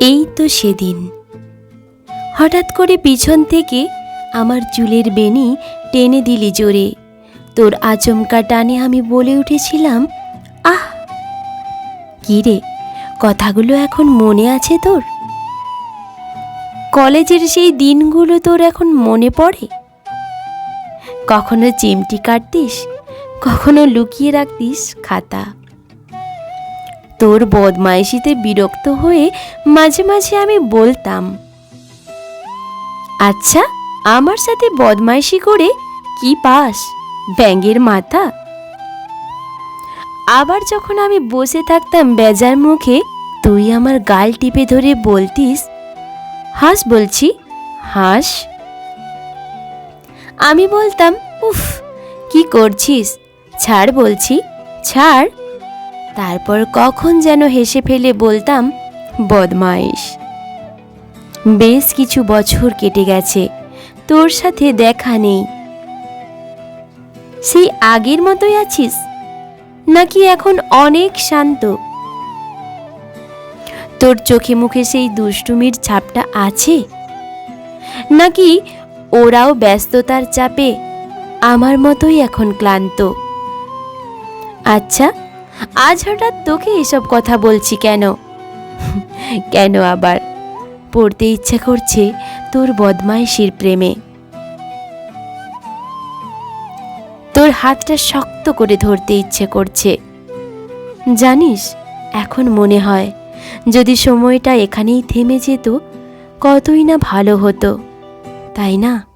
এই তো সেদিন। হঠাৎ করে পিছন থেকে আমার চুলের বেনি টেনে দিলি জোরে। তোর আচমকা টানে আমি বলে উঠেছিলাম, আহ রে, কথাগুলো এখন মনে আছে তোর? কলেজের সেই দিনগুলো তোর এখন মনে পড়ে? কখনো চিমটি কাটতিস, কখনো লুকিয়ে রাখতিস খাতা। তোর বদমাইশিতে বিরক্ত হয়ে মাঝে মাঝে আমি বলতাম আচ্ছা আমার সাথে বদমাইশি করে কি পাস? ব্যাঙের মাথা? আবার যখন আমি বসে থাকতাম বেজার মুখে, তুই আমার গাল টিপে ধরে বলতিস? হাস, বলছি, হাস। আমি বলতাম, উফ, কি করছিস? ছাড়, বলছি, ছাড়। তারপর কখন যেন হেসে ফেলে বলতাম, বদমাইশ। বেশ কিছু বছর কেটে গেছে, তোর সাথে দেখা নেই। সেই আগের মতোই আছিস? নাকি এখন অনেক শান্ত? তোর চোখে মুখে সেই দুষ্টুমির ছাপটা আছে? নাকি ওরাও ব্যস্ততার চাপে আমার মতোই এখন ক্লান্ত? আচ্ছা আজ হঠাৎ তোকে এসব কথা বলছি কেন? কেন আবার? পড়তে ইচ্ছে করছে তোর বদমাইশির প্রেমে। তোর হাতটা শক্ত করে ধরতে ইচ্ছে করছে। জানিস, এখন মনে হয় যদি সময়টা এখানেই থেমে যেত, কতই না ভালো হতো। তাই না?